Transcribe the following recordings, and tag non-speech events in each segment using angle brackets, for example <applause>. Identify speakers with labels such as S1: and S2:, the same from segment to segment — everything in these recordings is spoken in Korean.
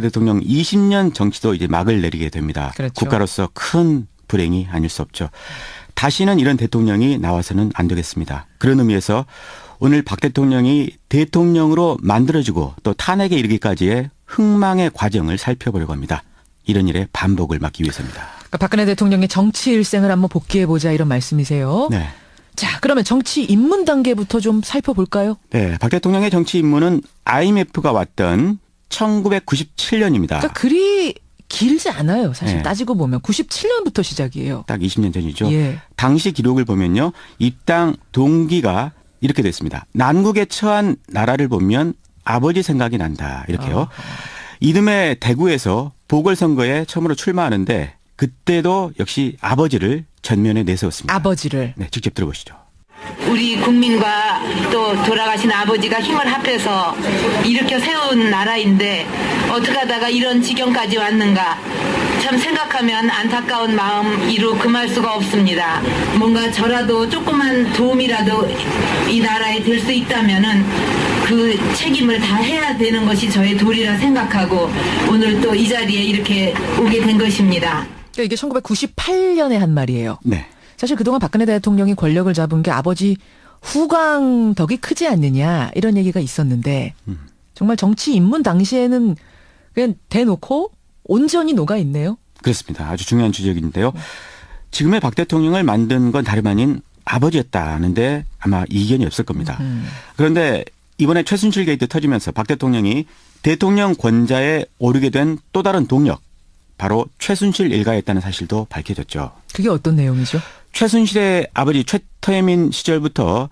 S1: 대통령 20년 정치도 이제 막을 내리게 됩니다.
S2: 그렇죠.
S1: 국가로서 큰 불행이 아닐 수 없죠. 다시는 이런 대통령이 나와서는 안 되겠습니다. 그런 의미에서 오늘 박 대통령이 대통령으로 만들어지고 또 탄핵에 이르기까지의 흥망의 과정을 살펴보려고 합니다. 이런 일의 반복을 막기 위해서입니다.
S2: 그러니까 박근혜 대통령의 정치 일생을 한번 복귀해 보자 이런 말씀이세요.
S1: 네.
S2: 자, 그러면 정치 입문 단계부터 좀 살펴볼까요?
S1: 네. 박 대통령의 정치 임무는 IMF가 왔던 1997년입니다.
S2: 그러니까 그리 길지 않아요. 사실
S1: 네.
S2: 따지고 보면 97년부터 시작이에요.
S1: 딱 20년 전이죠.
S2: 예.
S1: 당시 기록을 보면요. 입당 동기가 이렇게 됐습니다. 난국에 처한 나라를 보면 아버지 생각이 난다. 이렇게요.
S2: 아.
S1: 이듬해 대구에서 보궐선거에 처음으로 출마하는데 그때도 역시 아버지를 전면에 내세웠습니다.
S2: 아버지를
S1: 네, 직접 들어보시죠.
S3: 우리 국민과 또 돌아가신 아버지가 힘을 합해서 일으켜 세운 나라인데 어떻게 하다가 이런 지경까지 왔는가 참 생각하면 안타까운 마음 이루 금할 수가 없습니다. 뭔가 저라도 조그만 도움이라도 이 나라에 될 수 있다면은 그 책임을 다 해야 되는 것이 저의 도리라 생각하고 오늘 또 이 자리에 이렇게 오게 된 것입니다.
S2: 그러니까 이게 1998년에 한 말이에요.
S1: 네.
S2: 사실 그동안 박근혜 대통령이 권력을 잡은 게 아버지 후광 덕이 크지 않느냐 이런 얘기가 있었는데
S1: 음.
S2: 정말 정치 입문 당시에는 그냥 대놓고 온전히 녹아 있네요.
S1: 그렇습니다. 아주 중요한 지적인데요. 지금의 박 대통령을 만든 건 다름 아닌 아버지였다는데 아마 이견이 없을 겁니다.
S2: 음.
S1: 그런데 이번에 최순실 게이트 터지면서 박 대통령이 대통령 권좌에 오르게 된 또 다른 동력 바로 최순실 일가였다는 사실도 밝혀졌죠.
S2: 그게 어떤 내용이죠?
S1: 최순실의 아버지 최태민 시절부터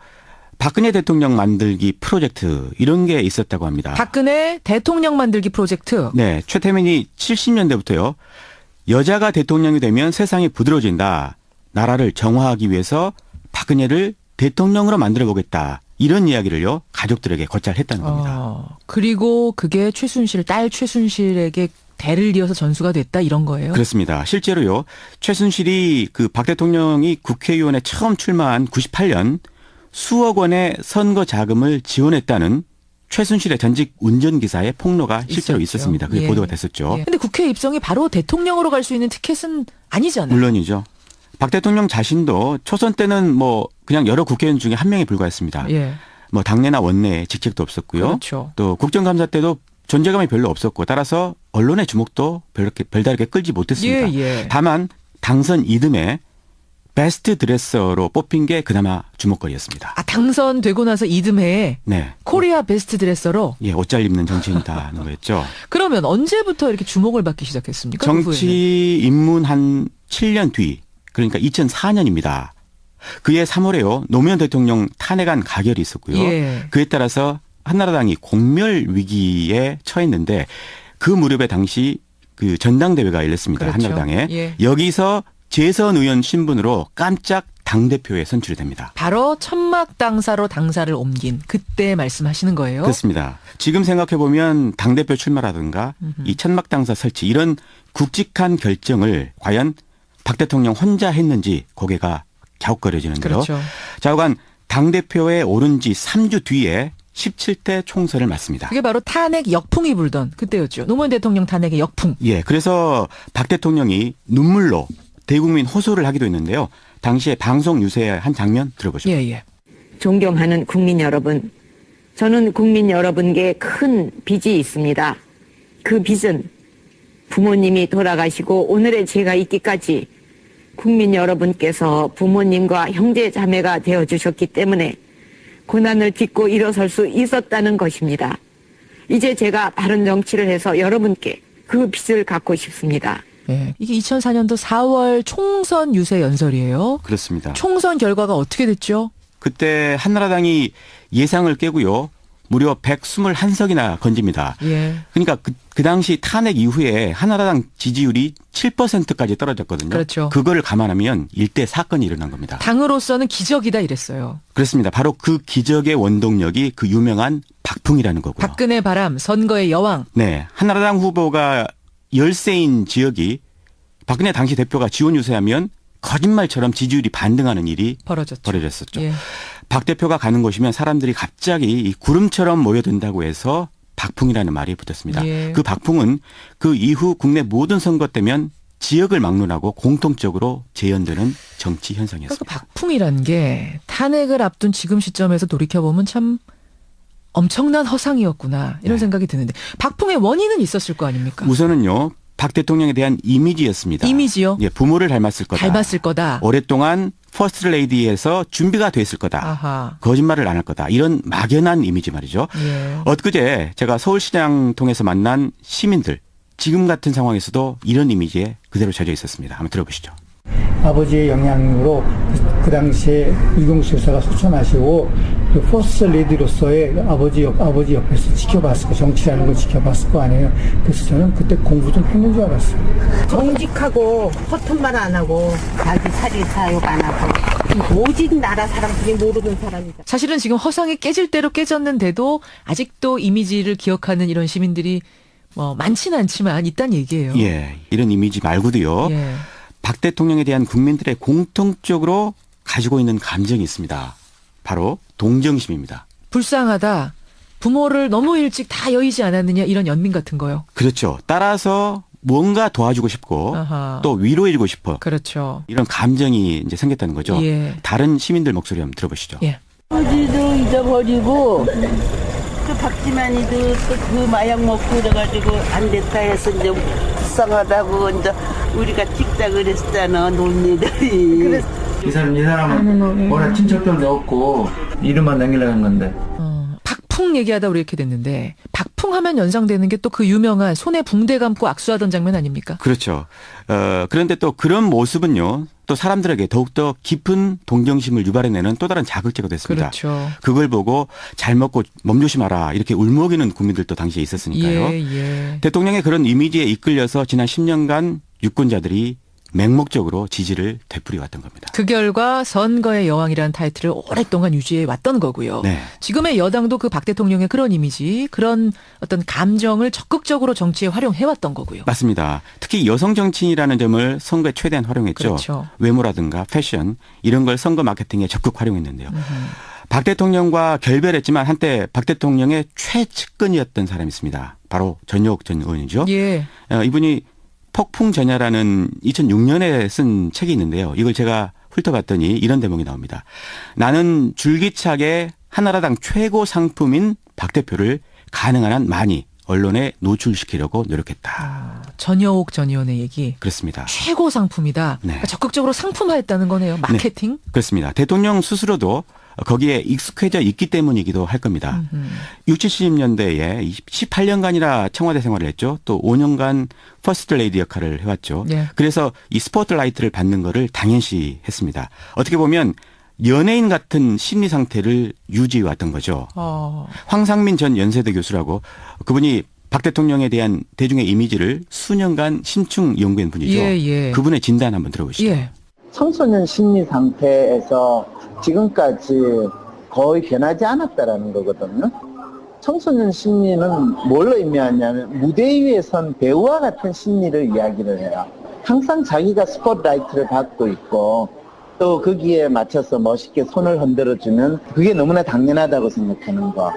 S1: 박근혜 대통령 만들기 프로젝트 이런 게 있었다고 합니다.
S2: 박근혜 대통령 만들기 프로젝트.
S1: 네, 최태민이 70년대부터요. 여자가 대통령이 되면 세상이 부드러워진다. 나라를 정화하기 위해서 박근혜를 대통령으로 만들어 보겠다. 이런 이야기를요. 가족들에게 거찰 했다는 겁니다.
S2: 어, 그리고 그게 최순실 딸 최순실에게 대를 이어서 전수가 됐다 이런 거예요.
S1: 그렇습니다. 실제로요. 최순실이 그 박 대통령이 국회의원에 처음 출마한 98년 수억 원의 선거 자금을 지원했다는 최순실의 전직 운전기사의 폭로가 실제로
S2: 있었죠.
S1: 있었습니다. 그게
S2: 예.
S1: 보도가 됐었죠.
S2: 예. 근데 국회 입성이 바로 대통령으로 갈 수 있는 티켓은 아니잖아요.
S1: 물론이죠. 박 대통령 자신도 초선 때는 뭐 그냥 여러 국회의원 중에 한 명에 불과했습니다.
S2: 예.
S1: 뭐 당내나 원내에 직책도 없었고요.
S2: 그렇죠.
S1: 또 국정감사 때도 존재감이 별로 없었고 따라서 언론의 주목도 별렇게 별다르게 끌지 못했습니다.
S2: 예, 예.
S1: 다만 당선 이듬해 베스트 드레서로 뽑힌 게 그나마 주목거리였습니다.
S2: 아, 당선되고 나서 이듬해에
S1: 네.
S2: 코리아 베스트 드레서로
S1: 예, 옷 잘 입는 정치인이다는 거였죠. <laughs>
S2: 그러면 언제부터 이렇게 주목을 받기 시작했습니까? 그?
S1: 정치 입문 한 7년 뒤, 그러니까 2004년입니다. 그해 3월에요. 노무현 대통령 탄핵안 가결이 있었고요.
S2: 예.
S1: 그에 따라서 한나라당이 공멸 위기에 처했는데 그 무렵에 당시 그 전당대회가 열렸습니다.
S2: 그렇죠.
S1: 한나라당에.
S2: 예.
S1: 여기서 재선 의원 신분으로 깜짝 당대표에 선출이 됩니다.
S2: 바로 천막 당사로 당사를 옮긴 그때 말씀하시는 거예요.
S1: 그렇습니다. 지금 생각해 보면 당대표 출마라든가 이 천막 당사 설치 이런 굵직한 결정을 과연 박 대통령 혼자 했는지 고개가 갸웃거려지는데요.
S2: 그렇죠.
S1: 좌우간 당대표에 오른 지 3주 뒤에 17대 총선을 맞습니다.
S2: 그게 바로 탄핵 역풍이 불던 그때였죠. 노무현 대통령 탄핵의 역풍.
S1: 예, 그래서 박 대통령이 눈물로 대국민 호소를 하기도 했는데요. 당시에 방송 유세의 한 장면 들어보죠.
S2: 예, 예.
S3: 존경하는 국민 여러분, 저는 국민 여러분께 큰 빚이 있습니다. 그 빚은 부모님이 돌아가시고 오늘의 제가 있기까지 국민 여러분께서 부모님과 형제 자매가 되어 주셨기 때문에 고난을 딛고 일어설 수 있었다는 것입니다. 이제 제가 바른 정치를 해서 여러분께 그 빚을 갚고 싶습니다.
S2: 예. 이게 2004년도 4월 총선 유세 연설이에요.
S1: 그렇습니다.
S2: 총선 결과가 어떻게 됐죠?
S1: 그때 한나라당이 예상을 깨고요. 무려 121석이나 건집니다.
S2: 예.
S1: 그러니까 그, 그 당시 탄핵 이후에 한나라당 지지율이 7%까지 떨어졌거든요.
S2: 그렇죠.
S1: 그거를 감안하면 일대 사건이 일어난 겁니다.
S2: 당으로서는 기적이다 이랬어요.
S1: 그렇습니다. 바로 그 기적의 원동력이 그 유명한 박풍이라는 거고요.
S2: 박근혜 바람, 선거의 여왕.
S1: 네. 한나라당 후보가 열세인 지역이 박근혜 당시 대표가 지원 유세하면 거짓말처럼 지지율이 반등하는 일이
S2: 벌어졌죠.
S1: 벌어졌었죠.
S2: 예.
S1: 박 대표가 가는 곳이면 사람들이 갑자기 이 구름처럼 모여든다고 해서 박풍이라는 말이 붙었습니다.
S2: 예.
S1: 그 박풍은 그 이후 국내 모든 선거 때면 지역을 막론하고 공통적으로 재현되는 정치
S2: 그러니까 그
S1: 현상이었습니다.
S2: 박풍이란 게 탄핵을 앞둔 지금 시점에서 돌이켜 보면 참 엄청난 허상이었구나 이런
S1: 네.
S2: 생각이 드는데 박풍의 원인은 있었을 거 아닙니까?
S1: 우선은요. 박 대통령에 대한 이미지였습니다.
S2: 이미지요.
S1: 예, 부모를 닮았을 거다.
S2: 닮았을 거다.
S1: 오랫동안 퍼스트 레이디에서 준비가 됐을 거다.
S2: 아하.
S1: 거짓말을 안 할 거다. 이런 막연한 이미지 말이죠.
S2: 예.
S1: 엊그제 제가 서울시장 통해서 만난 시민들 지금 같은 상황에서도 이런 이미지에 그대로 젖어 있었습니다. 한번 들어보시죠.
S4: 아버지의 영향으로 그, 그 당시에 이동수 여사가 소천하시고 그 포스트 레디로서의 아버지 옆, 아버지 옆에서 지켜봤을 거 정치라는 걸 지켜봤을 거 아니에요. 그래서 저는 그때 공부 좀 했는 줄 알았어요.
S5: 정직하고 허튼 말 안 하고 자기 사리 사욕 안 하고 오직 나라 사람들이 모르는 사람이다.
S2: 사실은 지금 허상이 깨질 대로 깨졌는데도 아직도 이미지를 기억하는 이런 시민들이 뭐 많지는 않지만 있단 얘기예요.
S1: 예, 이런 이미지 말고도요.
S2: 예.
S1: 박 대통령에 대한 국민들의 공통적으로 가지고 있는 감정이 있습니다. 바로 동정심입니다.
S2: 불쌍하다. 부모를 너무 일찍 다 여의지 않았느냐 이런 연민 같은 거요.
S1: 그렇죠. 따라서 뭔가 도와주고 싶고
S2: 아하.
S1: 또 위로해주고 싶어
S2: 그렇죠.
S1: 이런 감정이 이제 생겼다는 거죠.
S2: 예.
S1: 다른 시민들 목소리 한번 들어보시죠.
S2: 예.
S6: 아버지도 잊어버리고 그 박지만이도 또그 마약 먹고 이래가지고 안 됐다 해서 이제 불쌍하다고 이제 우리가 찍자 그랬잖아 논리들이 그래서
S7: 이 사람 이 사람은 워낙 친척들도 없고 이름만 남기려는 건데
S2: 어, 박풍 얘기하다 우리 이렇게 됐는데 박풍 하면 연상되는 게 또 그 유명한 손에 붕대 감고 악수하던 장면 아닙니까?
S1: 그렇죠. 어, 그런데 또 그런 모습은요. 또 사람들에게 더욱더 깊은 동정심을 유발해내는 또 다른 자극제가 됐습니다.
S2: 그렇죠.
S1: 그걸 보고 잘 먹고 몸 조심하라 이렇게 울먹이는 국민들도 당시에 있었으니까요.
S2: 예, 예.
S1: 대통령의 그런 이미지에 이끌려서 지난 10년간 유권자들이 맹목적으로 지지를 되풀이 왔던 겁니다.
S2: 그 결과 선거의 여왕이라는 타이틀을 오랫동안 유지해 왔던 거고요.
S1: 네.
S2: 지금의 여당도 그 박 대통령의 그런 이미지, 그런 어떤 감정을 적극적으로 정치에 활용해 왔던 거고요.
S1: 맞습니다. 특히 여성 정치인이라는 점을 선거에 최대한 활용했죠.
S2: 그렇죠.
S1: 외모라든가 패션 이런 걸 선거 마케팅에 적극 활용했는데요. 박 대통령과 결별했지만 한때 박 대통령의 최측근이었던 사람이 있습니다. 바로 전효옥 전 의원이죠.
S2: 예.
S1: 어, 이분이 폭풍 전야라는 2006년에 쓴 책이 있는데요. 이걸 제가 훑어봤더니 이런 대목이 나옵니다. 나는 줄기차게 한나라당 최고 상품인 박 대표를 가능한 한 많이 언론에 노출시키려고 노력했다.
S2: 전여옥 전 의원의 얘기.
S1: 그렇습니다.
S2: 최고 상품이다.
S1: 네.
S2: 그러니까 적극적으로 상품화했다는 거네요. 마케팅.
S1: 그렇습니다. 대통령 스스로도 거기에 익숙해져 있기 때문이기도 할 겁니다.
S2: 음.
S1: 60, 70년대에 18년간이나 청와대 생활을 했죠. 또 5년간 퍼스트 레이디 역할을 해왔죠.
S2: 예.
S1: 그래서 이 스포트라이트를 받는 거를 당연시 했습니다. 어떻게 보면 연예인 같은 심리 상태를 유지해 왔던 거죠.
S2: 어.
S1: 황상민 전 연세대 교수라고 그분이 박 대통령에 대한 대중의 이미지를 수년간 심층 연구한 분이죠.
S2: 예, 예.
S1: 그분의 진단 한번 들어보시죠.
S2: 예.
S8: 청소년 심리 상태에서 지금까지 거의 변하지 않았다라는 거거든요. 청소년 심리는 뭘로 의미하냐면 무대 위에 선 배우와 같은 심리를 이야기를 해요. 항상 자기가 스포트라이트를 받고 있고 또 거기에 맞춰서 멋있게 손을 흔들어주면 그게 너무나 당연하다고 생각하는 거.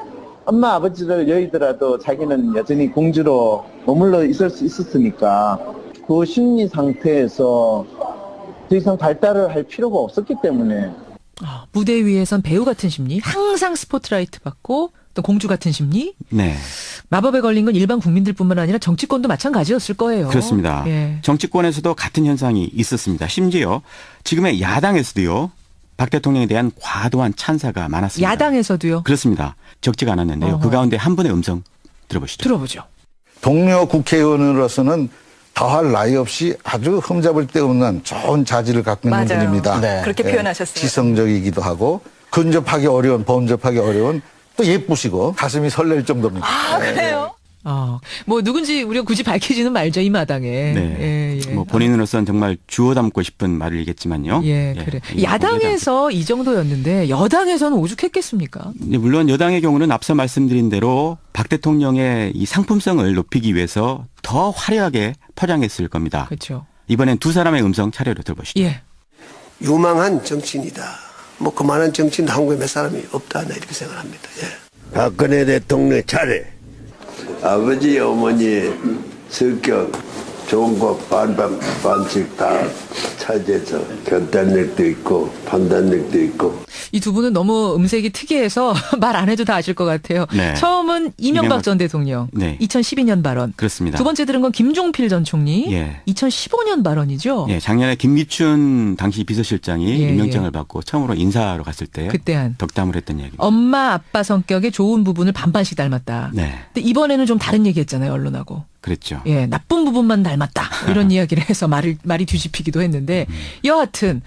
S8: 엄마 아버지를 여의더라도 자기는 여전히 공주로 머물러 있을 수 있었으니까 그 심리 상태에서 더 이상 발달을 할 필요가 없었기 때문에
S2: 아, 무대 위에선 배우 같은 심리, 항상 스포트라이트 받고 또 공주 같은 심리,
S1: 네.
S2: 마법에 걸린 건 일반 국민들뿐만 아니라 정치권도 마찬가지였을 거예요.
S1: 그렇습니다.
S2: 예.
S1: 정치권에서도 같은 현상이 있었습니다. 심지어 지금의 야당에서도요. 박 대통령에 대한 과도한 찬사가 많았습니다.
S2: 야당에서도요.
S1: 그렇습니다. 적지가 않았는데요. 그
S2: 어허.
S1: 가운데 한 분의 음성 들어보시죠.
S2: 들어보죠.
S9: 동료 국회의원으로서는 더할 나위 없이 아주 흠잡을 데 없는 좋은 자질을 갖고 있는
S10: 맞아요.
S9: 분입니다.
S10: 네. 그렇게
S9: 예,
S10: 표현하셨어요.
S9: 지성적이기도 하고 근접하기 어려운 범접하기 어려운 또 예쁘시고 가슴이 설렐 정도입니다.
S10: 아, 그래요?
S2: 어, 뭐 누군지 우리가 굳이 밝히지는 말죠 이 마당에.
S1: 네.
S2: 예, 예.
S1: 뭐 본인으로서는 정말 주워 담고 싶은 말이겠지만요.
S2: 예,
S1: 예,
S2: 그래.
S1: 이
S2: 야당에서 이 정도였는데 여당에서는 오죽했겠습니까?
S1: 네, 물론 여당의 경우는 앞서 말씀드린 대로 박 대통령의 이 상품성을 높이기 위해서 더 화려하게 포장했을 겁니다.
S2: 그렇죠.
S1: 이번엔 두 사람의 음성 차례로 들어보시죠.
S2: 예.
S11: 유망한 정치인이다. 뭐 그만한 정치인 한국에 몇 사람이 없다. 나 이렇게 생각합니다. 예. 박근혜 대통령 차례. 아버지 어머니의 성격 좋은 것 반반 반씩 다 차지해서 결단력도 있고 판단력도 있고
S2: 이 두 분은 너무 음색이 특이해서 <laughs> 말 안 해도 다 아실 것 같아요.
S1: 네.
S2: 처음은 이명박
S1: 이명박
S2: 전 대통령
S1: 네.
S2: 2012년 발언.
S1: 그렇습니다.
S2: 두 번째 들은 건 김종필 전 총리
S1: 예.
S2: 2015년 발언이죠.
S1: 예, 작년에 김기춘 당시 비서실장이
S2: 예,
S1: 임명장을
S2: 예.
S1: 받고 처음으로 인사하러 갔을 때
S2: 그때 한
S1: 덕담을 했던 얘기입니다.
S2: 엄마 아빠 성격의 좋은 부분을 반반씩 닮았다.
S1: 네,
S2: 근데 이번에는 좀 다른 얘기했잖아요 언론하고.
S1: 그랬죠.
S2: 예, 나쁜 부분만 닮았다. 이런 <laughs> 이야기를 해서 말을 말이 뒤집히기도 했는데
S1: 음.
S2: 여하튼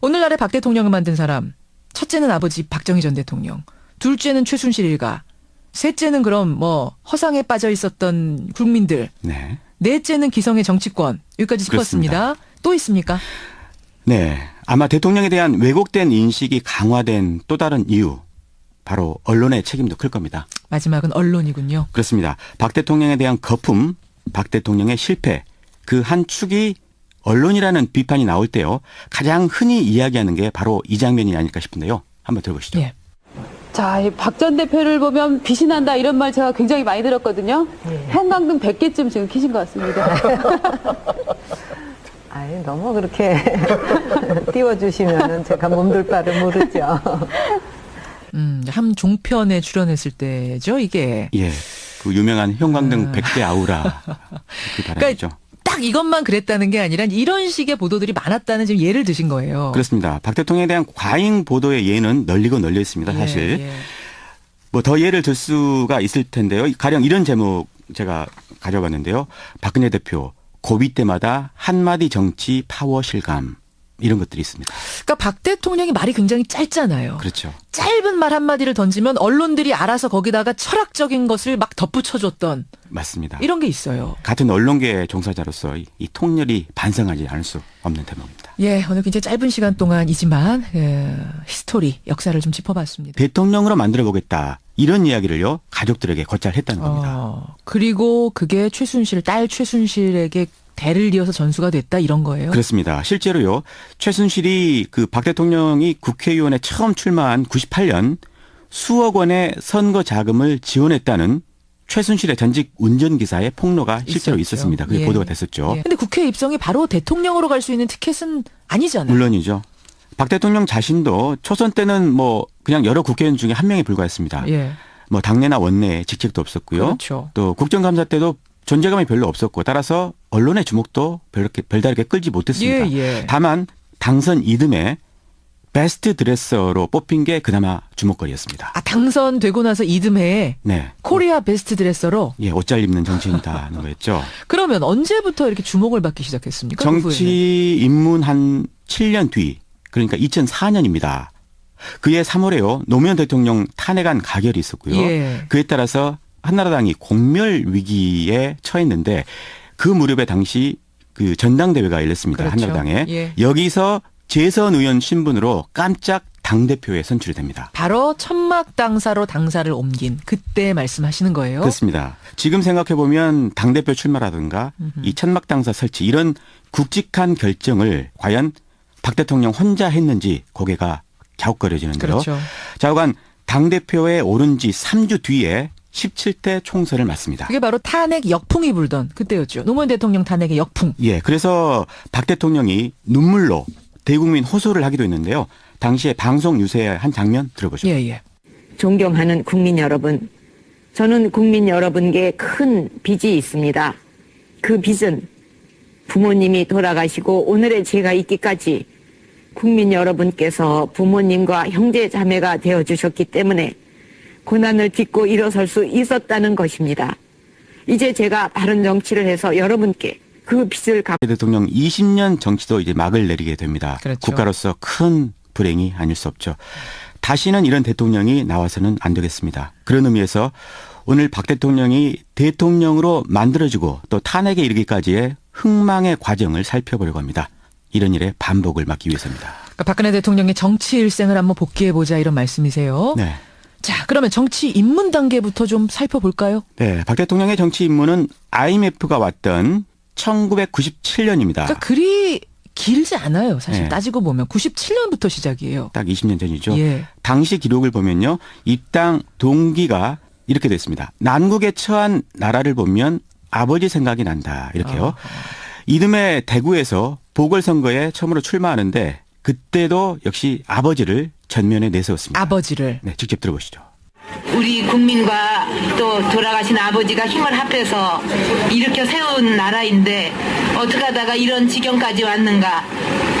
S2: 오늘날의 박 대통령을 만든 사람 첫째는 아버지 박정희 전 대통령, 둘째는 최순실 일가, 셋째는 그럼 뭐 허상에 빠져 있었던 국민들,
S1: 네.
S2: 넷째는 기성의 정치권 여기까지 짚었습니다. 또 있습니까?
S1: 네. 아마 대통령에 대한 왜곡된 인식이 강화된 또 다른 이유. 바로 언론의 책임도 클 겁니다.
S2: 마지막은 언론이군요.
S1: 그렇습니다. 박 대통령에 대한 거품, 박 대통령의 실패, 그 한 축이 언론이라는 비판이 나올 때요. 가장 흔히 이야기하는 게 바로 이 장면이 아닐까 싶은데요. 한번 들어보시죠.
S2: 예.
S10: 자, 박 전 대표를 보면 빛이 난다 이런 말 제가 굉장히 많이 들었거든요. 형광등 100개쯤 지금 켜신 것 같습니다. <laughs>
S12: 아니 너무 그렇게 <laughs> 띄워주시면은 제가 몸둘 바를 모르죠. <laughs>
S2: 음, 한 종편에 출연했을 때죠, 이게.
S1: 예. 그 유명한 형광등
S2: 아.
S1: 100대 아우라. <laughs> 그 발언이죠.
S2: 딱 이것만 그랬다는 게 아니라 이런 식의 보도들이 많았다는 지금 예를 드신 거예요.
S1: 그렇습니다. 박 대통령에 대한 과잉 보도의 예는 널리고 널려 있습니다. 사실.
S2: 예, 예.
S1: 뭐더 예를 들 수가 있을 텐데요. 가령 이런 제목 제가 가져봤는데요. 박근혜 대표 고비 때마다 한마디 정치 파워 실감 이런 것들이 있습니다.
S2: 그러니까 박 대통령이 말이 굉장히 짧잖아요.
S1: 그렇죠.
S2: 짧은 말 한마디를 던지면 언론들이 알아서 거기다가 철학적인 것을 막 덧붙여줬던
S1: 맞습니다.
S2: 이런 게 있어요.
S1: 같은 언론계 종사자로서 이, 이 통렬이 반성하지 않을 수 없는 대목입니다.
S2: 예, 오늘 굉장히 짧은 시간 동안이지만 예, 히스토리 역사를 좀 짚어봤습니다.
S1: 대통령으로 만들어 보겠다. 이런 이야기를요. 가족들에게 곧잘 했다는 겁니다.
S2: 어, 그리고 그게 최순실 딸 최순실에게 대를 이어서 전수가 됐다 이런 거예요.
S1: 그렇습니다. 실제로요. 최순실이 그 박 대통령이 국회의원에 처음 출마한 98년 수억 원의 선거 자금을 지원했다는 최순실의 전직 운전기사의 폭로가 실제로
S2: 있었죠.
S1: 있었습니다. 그게
S2: 예.
S1: 보도가 됐었죠.
S2: 예. 근데 국회 입성이 바로 대통령으로 갈 수 있는 티켓은 아니잖아요.
S1: 물론이죠. 박 대통령 자신도 초선 때는 뭐 그냥 여러 국회의원 중에 한 명에 불과했습니다.
S2: 예.
S1: 뭐 당내나 원내에 직책도 없었고요.
S2: 그렇죠.
S1: 또 국정감사 때도 존재감이 별로 없었고 따라서 언론의 주목도 별렇게 별다르게 끌지 못했습니다.
S2: 예, 예.
S1: 다만 당선 이듬해 베스트 드레서로 뽑힌 게 그나마 주목거리였습니다.
S2: 아, 당선되고 나서 이듬해에
S1: 네.
S2: 코리아 베스트 드레서로
S1: 예, 옷 잘 입는 정치인이다는 거였죠. <laughs>
S2: 그러면 언제부터 이렇게 주목을 받기 시작했습니까? 그?
S1: 정치 입문 한 7년 뒤, 그러니까 2004년입니다. 그해 3월에요. 노무현 대통령 탄핵안 가결이 있었고요.
S2: 예.
S1: 그에 따라서 한나라당이 공멸 위기에 처했는데 그 무렵에 당시 그 전당대회가 열렸습니다.
S2: 그렇죠.
S1: 한나라당에.
S2: 예.
S1: 여기서 재선 의원 신분으로 깜짝 당대표에 선출이 됩니다.
S2: 바로 천막 당사로 당사를 옮긴 그때 말씀하시는 거예요.
S1: 그렇습니다. 지금 생각해 보면 당 대표 출마라든가 이 천막 당사 설치 이런 굵직한 결정을 과연 박 대통령 혼자 했는지 고개가 갸웃거려지는데요.
S2: 그렇죠.
S1: 좌우간 당 대표에 오른 지 3주 뒤에 17대 총선을 맞습니다.
S2: 그게 바로 탄핵 역풍이 불던 그때였죠. 노무현 대통령 탄핵의 역풍.
S1: 예, 그래서 박 대통령이 눈물로 대국민 호소를 하기도 했는데요. 당시에 방송 유세의 한 장면 들어보죠.
S2: 예, 예.
S13: 존경하는 국민 여러분, 저는 국민 여러분께 큰 빚이 있습니다. 그 빚은 부모님이 돌아가시고 오늘의 제가 있기까지 국민 여러분께서 부모님과 형제 자매가 되어 주셨기 때문에 고난을 딛고 일어설 수 있었다는 것입니다. 이제 제가 바른 정치를 해서 여러분께 그 빚을 갚
S1: 대통령 20년 정치도 이제 막을 내리게 됩니다.
S2: 그렇죠.
S1: 국가로서 큰 불행이 아닐 수 없죠. 다시는 이런 대통령이 나와서는 안 되겠습니다. 그런 의미에서 오늘 박 대통령이 대통령으로 만들어지고 또 탄핵에 이르기까지의 흥망의 과정을 살펴보려고 합니다. 이런 일의 반복을 막기 위해서입니다.
S2: 그러니까 박근혜 대통령의 정치 일생을 한번 복귀해 보자 이런 말씀이세요.
S1: 네.
S2: 자, 그러면 정치 입문 단계부터 좀 살펴볼까요?
S1: 네. 박 대통령의 정치 입문은 IMF가 왔던 1997년입니다.
S2: 그러니까 그리 길지 않아요. 사실
S1: 네.
S2: 따지고 보면 97년부터 시작이에요.
S1: 딱 20년 전이죠.
S2: 예.
S1: 당시 기록을 보면요. 입당 동기가 이렇게 됐습니다. 난국에 처한 나라를 보면 아버지 생각이 난다. 이렇게요. 이듬해 대구에서 보궐선거에 처음으로 출마하는데 그때도 역시 아버지를 전면에 내세웠습니다.
S2: 아버지를.
S1: 네, 직접 들어보시죠.
S3: 우리 국민과 또 돌아가신 아버지가 힘을 합해서 일으켜 세운 나라인데 어떻게 하다가 이런 지경까지 왔는가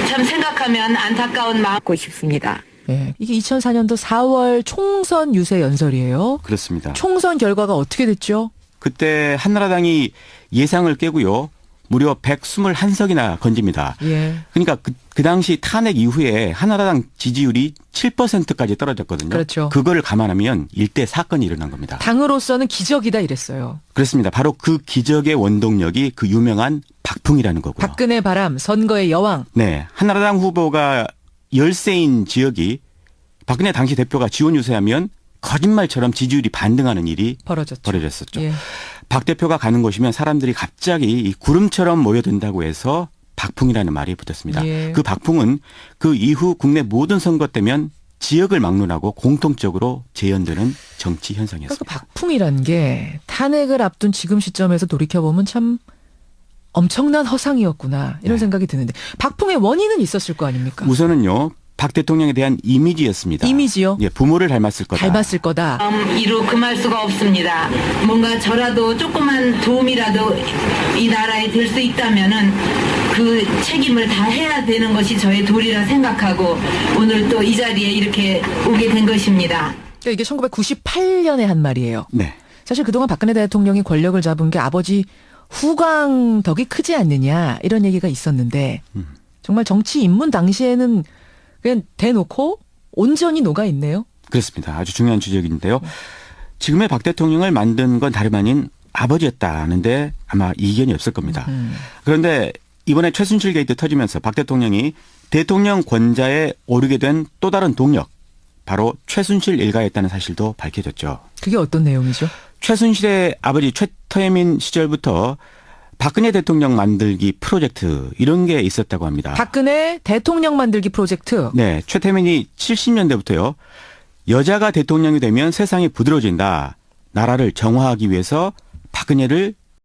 S3: 참 생각하면 안타까운 마음
S13: 고 싶습니다.
S2: 예. 이게 2004년도 4월 총선 유세 연설이에요.
S1: 그렇습니다.
S2: 총선 결과가 어떻게 됐죠?
S1: 그때 한나라당이 예상을 깨고요. 무려 121석이나 건집니다.
S2: 예.
S1: 그러니까 그, 그 당시 탄핵 이후에 한나라당 지지율이 7%까지 떨어졌거든요.
S2: 그렇죠.
S1: 그거를 감안하면 일대 사건이 일어난 겁니다.
S2: 당으로서는 기적이다 이랬어요.
S1: 그렇습니다. 바로 그 기적의 원동력이 그 유명한 박풍이라는 거고요.
S2: 박근혜 바람 선거의 여왕.
S1: 네. 한나라당 후보가 열세인 지역이 박근혜 당시 대표가 지원 유세하면 거짓말처럼 지지율이 반등하는 일이
S2: 벌어졌죠.
S1: 벌어졌었죠.
S2: 예.
S1: 박 대표가 가는 곳이면 사람들이 갑자기 이 구름처럼 모여든다고 해서 박풍이라는 말이 붙었습니다.
S2: 예.
S1: 그 박풍은 그 이후 국내 모든 선거 때면 지역을 막론하고 공통적으로 재현되는 정치 현상이었습니다.
S2: 그러니까 그 박풍이란 게 탄핵을 앞둔 지금 시점에서 돌이켜 보면 참 엄청난 허상이었구나 이런
S1: 네.
S2: 생각이 드는데 박풍의 원인은 있었을 거 아닙니까?
S1: 우선은요. 박 대통령에 대한 이미지였습니다.
S2: 이미지요?
S1: 예, 부모를 닮았을 거다.
S2: 닮았을 거다.
S3: 마음 이루 금할 수가 없습니다. 뭔가 저라도 조그만 도움이라도 이 나라에 될 수 있다면은 그 책임을 다 해야 되는 것이 저의 도리라 생각하고 오늘 또 이 자리에 이렇게 오게 된 것입니다.
S2: 그러니까 이게 1998년에 한 말이에요.
S1: 네.
S2: 사실 그동안 박근혜 대통령이 권력을 잡은 게 아버지 후광 덕이 크지 않느냐 이런 얘기가 있었는데
S1: 음.
S2: 정말 정치 입문 당시에는 그냥 대놓고 온전히 녹아 있네요.
S1: 그렇습니다. 아주 중요한 지적인데요. 지금의 박 대통령을 만든 건 다름 아닌 아버지였다는데 아마 이견이 없을 겁니다.
S2: 음.
S1: 그런데 이번에 최순실 게이트 터지면서 박 대통령이 대통령 권좌에 오르게 된 또 다른 동력, 바로 최순실 일가였다는 사실도 밝혀졌죠.
S2: 그게 어떤 내용이죠?
S1: 최순실의 아버지 최태민 시절부터 박근혜 대통령 만들기 프로젝트 이런 게 있었다고 합니다.
S2: 박근혜 대통령 만들기 프로젝트.
S1: 네, 최태민이 70년대부터요. 여자가 대통령이 되면 세상이 부드러워진다. 나라를 정화하기 위해서 박근혜를